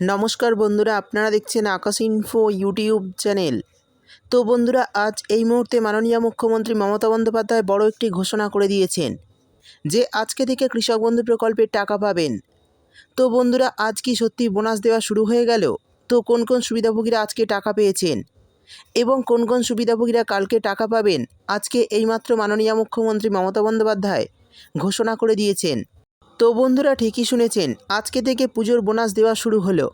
নমস্কার বন্ধুরা, আপনারা দেখছেন আকাশ ইনফো ইউটিউব চ্যানেল তো বন্ধুরা, আজ এই মুহূর্তে মাননীয় মুখ্যমন্ত্রী মমতা বন্দ্যোপাধ্যায় বড় একটি ঘোষণা করে দিয়েছেন যে, আজকে থেকে কৃষক বন্ধু প্রকল্পের টাকা পাবেন। তো বন্ধুরা, আজ কি সত্যি বোনাস দেওয়া শুরু হয়ে গেল? তো কোন কোন সুবিধাভোগীরা আজকে টাকা পেয়েছেন? এবং কোন কোন সুবিধাভোগীরা কালকে টাকা পাবেন? আজকে এইমাত্র মাননীয় মুখ্যমন্ত্রী মমতা বন্দ্যোপাধ্যায় ঘোষণা করে দিয়েছেন। তো বন্ধুরা ঠিকই শুনেছেন, আজকে থেকে পুজোর বোনাস দেওয়া শুরু হলো।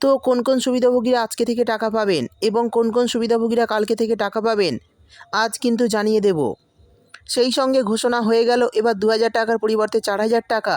তো কোন কোন সুবিধাভোগীরা আজকে থেকে টাকা পাবেন এবং কোন কোন সুবিধাভোগীরা কালকে থেকে টাকা পাবেন, আজ কিন্তু জানিয়ে দেব। সেই সঙ্গে ঘোষণা হয়ে গেল এবার দু হাজার টাকার পরিবর্তে চার হাজার টাকা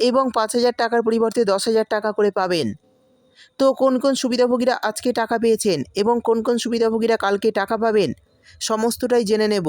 এবং পাঁচ হাজার টাকার পরিবর্তে দশ হাজার টাকা করে পাবেন। তো কোন কোন সুবিধাভোগীরা আজকে টাকা পেয়েছেন এবং কোন কোন সুবিধাভোগীরা কালকে টাকা পাবেন, সমস্তটাই জেনে নেব।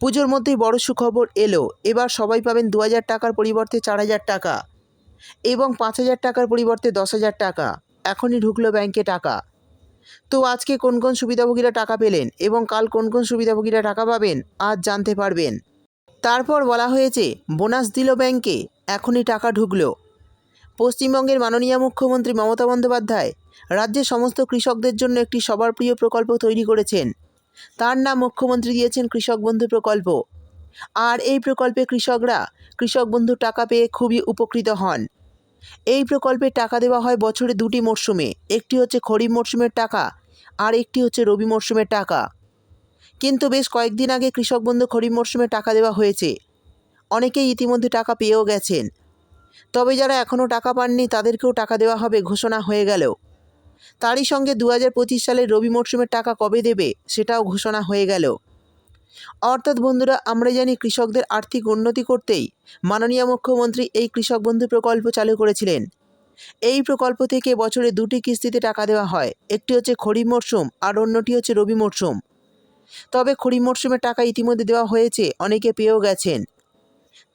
পুজোর মধ্যেই বড় সুখবর এলো। এবার সবাই পাবেন দু হাজার টাকার পরিবর্তে চার হাজার টাকা এবং পাঁচ হাজার টাকার পরিবর্তে দশ হাজার টাকা। এখনই ঢুকলো ব্যাংকে টাকা। তো আজকে কোন কোন সুবিধাভোগীরা টাকা পেলেন এবং কাল কোন কোন সুবিধাভোগীরা টাকা পাবেন, আজ জানতে পারবেন। তারপর বলা হয়েছে, বোনাস দিল ব্যাংকে, এখনই টাকা ঢুকলো। পশ্চিমবঙ্গের মাননীয় মুখ্যমন্ত্রী মমতা বন্দ্যোপাধ্যায় রাজ্যের সমস্ত কৃষকদের জন্য একটি সবার প্রিয় প্রকল্প তৈরি করেছেন। তার নাম মুখ্যমন্ত্রী দিয়েছেন কৃষক বন্ধু প্রকল্প। আর এই প্রকল্পে কৃষকরা কৃষক বন্ধুর টাকা পেয়ে খুবই উপকৃত হন। এই প্রকল্পে টাকা দেওয়া হয় বছরে দুটি মরশুমে, একটি হচ্ছে খরিফ মরশুমের টাকা, আর একটি হচ্ছে রবি মরশুমের টাকা। কিন্তু বেশ কয়েকদিন আগে কৃষক বন্ধু খরিফ মরশুমে টাকা দেওয়া হয়েছে। অনেকেই ইতিমধ্যে টাকা পেয়েও গেছেন। তবে যারা এখনও টাকা পাননি, তাদেরকেও টাকা দেওয়া হবে ঘোষণা হয়ে গেল তারই সঙ্গে দু হাজার পঁচিশ সালের রবি মরশুমের টাকা কবে দেবে সেটাও ঘোষণা হয়ে গেল। অর্থাৎ বন্ধুরা, আমরা জানি কৃষকদের আর্থিক উন্নতি করতেই মাননীয় মুখ্যমন্ত্রী এই কৃষক বন্ধু প্রকল্প চালু করেছিলেন। এই প্রকল্প থেকে বছরে দুটি কিস্তিতে টাকা দেওয়া হয়, একটি হচ্ছে খরিফ মরশুম আর অন্যটি হচ্ছে রবি মরশুম। তবে খরিফ মরশুমের টাকা ইতিমধ্যে দেওয়া হয়েছে, অনেকে পেয়েও গেছেন।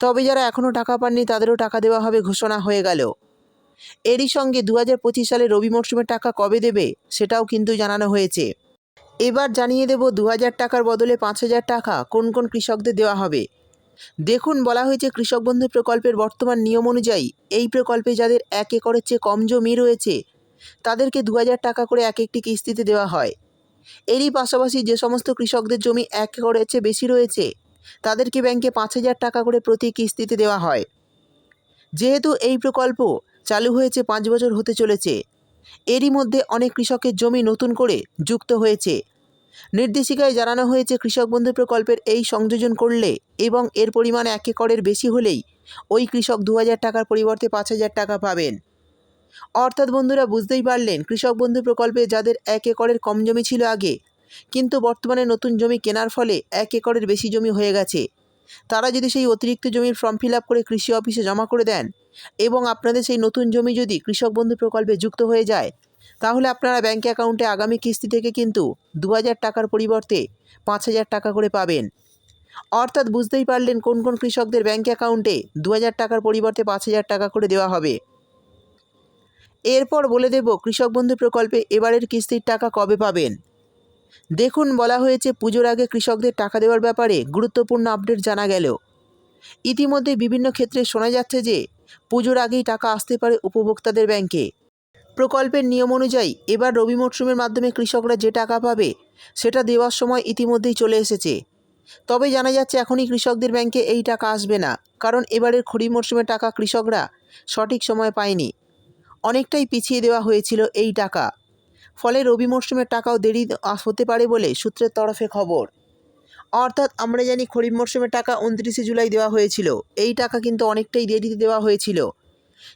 তবে যারা এখনও টাকা পাননি তাদেরও টাকা দেওয়া হবে ঘোষণা হয়ে গেল। এরই সঙ্গে দু হাজার পঁচিশ সালে রবি মরশুমের টাকা কবে দেবে সেটাও কিন্তু জানানো হয়েছে। এবার জানিয়ে দেব দু হাজার টাকার বদলে পাঁচ হাজার টাকা কোন কোন কৃষকদের দেওয়া হবে। দেখুন, বলা হয়েছে কৃষক বন্ধু প্রকল্পের বর্তমান নিয়ম অনুযায়ী এই প্রকল্পে যাদের এক একরের চেয়ে কম জমি রয়েছে, তাদেরকে দু হাজার টাকা করে এক একটি কিস্তিতে দেওয়া হয়। এরই পাশাপাশি যে সমস্ত কৃষকদের জমি এক একরের চেয়ে বেশি রয়েছে, তাদেরকে ব্যাংকে পাঁচ হাজার টাকা করে প্রতি কিস্তিতে দেওয়া হয়। যেহেতু এই প্রকল্প চালু হয়েছে পাঁচ বছর হতে চলেছে। এরই মধ্যে অনেক কৃষকের জমি নতুন করে যুক্ত হয়েছে। নির্দেশিকায় জানানো হয়েছে, কৃষক বন্ধু প্রকল্পের এই সংযোজন করলে এবং এর পরিমাণ এক একরের বেশি হলেই ওই কৃষক দু হাজার টাকার পরিবর্তে পাঁচ হাজার টাকা পাবেন। অর্থাৎ বন্ধুরা, বুঝতেই পারলেন, কৃষক বন্ধু প্রকল্পে যাদের এক একরের কম জমি ছিল আগে, কিন্তু বর্তমানে নতুন জমি কেনার ফলে এক একরের বেশি জমি হয়ে গেছে। তারা যদি সেই অতিরিক্ত জমির ফর্ম ফিল আপ করে কৃষি অফিসে জমা করে দেন এবং আপনাদের সেই নতুন জমি যদি কৃষক বন্ধু প্রকল্পে যুক্ত হয়ে যায়, তাহলে আপনারা ব্যাঙ্ক অ্যাকাউন্টে আগামী কিস্তি থেকে কিন্তু দু হাজার টাকার পরিবর্তে পাঁচ হাজার টাকা করে পাবেন। অর্থাৎ বুঝতেই পারলেন কোন কোন কৃষকদের ব্যাঙ্ক অ্যাকাউন্টে দু হাজার টাকার পরিবর্তে পাঁচ হাজার টাকা করে দেওয়া হবে। এরপর বলে দেব কৃষক বন্ধু প্রকল্পে এবারের কিস্তির টাকা কবে পাবেন? দেখুন, বলা হয়েছে পুজোর আগে কৃষকদের টাকা দেওয়ার ব্যাপারে গুরুত্বপূর্ণ আপডেট জানা গেল। ইতিমধ্যে বিভিন্ন ক্ষেত্রে শোনা যাচ্ছে যে, পুজোর আগেই টাকা আসতে পারে উপভোক্তাদের ব্যাংকে। প্রকল্পের নিয়ম অনুযায়ী এবার রবি মরশুমের মাধ্যমে কৃষকরা যে টাকা পাবে, সেটা দেওয়ার সময় ইতিমধ্যেই চলে এসেছে। তবে জানা যাচ্ছে এখনই কৃষকদের ব্যাংকে এই টাকা আসবে না, কারণ এবারের খরিফ মরশুমের টাকা কৃষকরা সঠিক সময় পায়নি। অনেকটাই পিছিয়ে দেওয়া হয়েছিল এই টাকা। ফলে রবি মরশুমের টাকাও দেরি হতে পারে বলে সূত্রের তরফে খবর। অর্থাৎ আমরা জানি খরিফ মরশুমের টাকা উনত্রিশে জুলাই দেওয়া হয়েছিল। এই টাকা কিন্তু অনেকটাই দেরিতে দেওয়া হয়েছিল।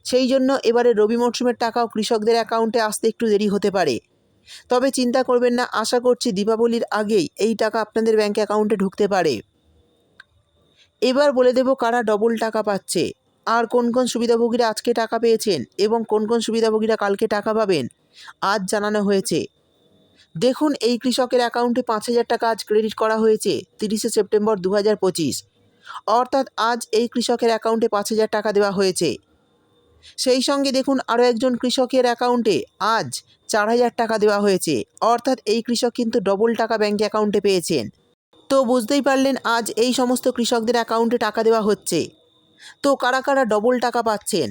সেই জন্য এবারে রবি মরশুমের টাকাও কৃষকদের অ্যাকাউন্টে আসতে একটু দেরি হতে পারে। তবে চিন্তা করবেন না, আশা করছি দীপাবলির আগেই এই টাকা আপনাদের ব্যাঙ্ক অ্যাকাউন্টে ঢুকতে পারে। এবার বলে দেব কারা ডবল টাকা পাচ্ছে। আর কোন কোন সুবিধাভোগীরা আজকে টাকা পেয়েছেন এবং কোন কোন সুবিধাভোগীরা কালকে টাকা পাবেন, আজ জানানো হয়েছে। দেখুন, এই কৃষকের অ্যাকাউন্টে পাঁচ হাজার টাকা আজ ক্রেডিট করা হয়েছে, তিরিশে সেপ্টেম্বর দু হাজার পঁচিশ। অর্থাৎ আজ এই কৃষকের অ্যাকাউন্টে পাঁচ হাজার টাকা দেওয়া হয়েছে। সেই সঙ্গে দেখুন, আরও একজন কৃষকের অ্যাকাউন্টে আজ চার হাজার টাকা দেওয়া হয়েছে। অর্থাৎ এই কৃষক কিন্তু ডবল টাকা ব্যাঙ্ক অ্যাকাউন্টে পেয়েছেন। তো বুঝতেই পারলেন, আজ এই সমস্ত কৃষকদের অ্যাকাউন্টে টাকা দেওয়া হচ্ছে। তো কারা কারা ডবল টাকা পাচ্ছেন?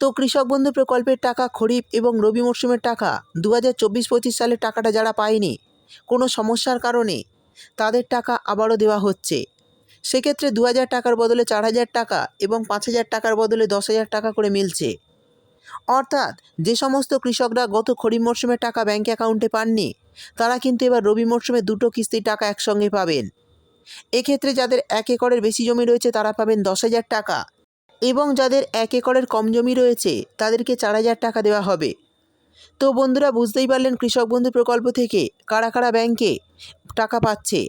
তো কৃষক বন্ধু প্রকল্পের টাকা, খরিফ এবং রবি মরশুমের টাকা দু হাজার চব্বিশ পঁচিশ সালের টাকাটা যারা পায়নি, কোনো সমস্যার কারণে তাদের টাকা আবারও দেওয়া হচ্ছে। সেক্ষেত্রে দু হাজার টাকার বদলে চার হাজার টাকা এবং পাঁচ হাজার টাকার বদলে দশ হাজার টাকা করে মিলছে। অর্থাৎ যে সমস্ত কৃষকরা গত খরিফ মরশুমের টাকা ব্যাঙ্ক অ্যাকাউন্টে পাননি, তারা কিন্তু এবার রবি মরশুমে দুটো কিস্তির টাকা একসঙ্গে পাবেন। এক্ষেত্রে যাদের এক একরের বেশি জমি রয়েছে তারা পাবেন দশ হাজার টাকা। এবং যাদের এক একরের কম জমি রয়েছে তাদেরকে চার হাজার টাকা দেওয়া হবে। তো বন্ধুরা, বুঝতেই পারলেন কৃষক বন্ধু প্রকল্প থেকে কারা কারা ব্যাংকে টাকা পাচ্ছে।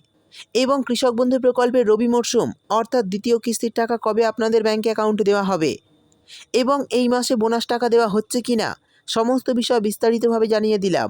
এবং কৃষক বন্ধু প্রকল্পের রবি মরশুম অর্থাৎ দ্বিতীয় কিস্তির টাকা কবে আপনাদের ব্যাঙ্ক অ্যাকাউন্টে দেওয়া হবে? এবং এই মাসে বোনাস টাকা দেওয়া হচ্ছে কি না সমস্ত বিষয় বিস্তারিতভাবে জানিয়ে দিলাম।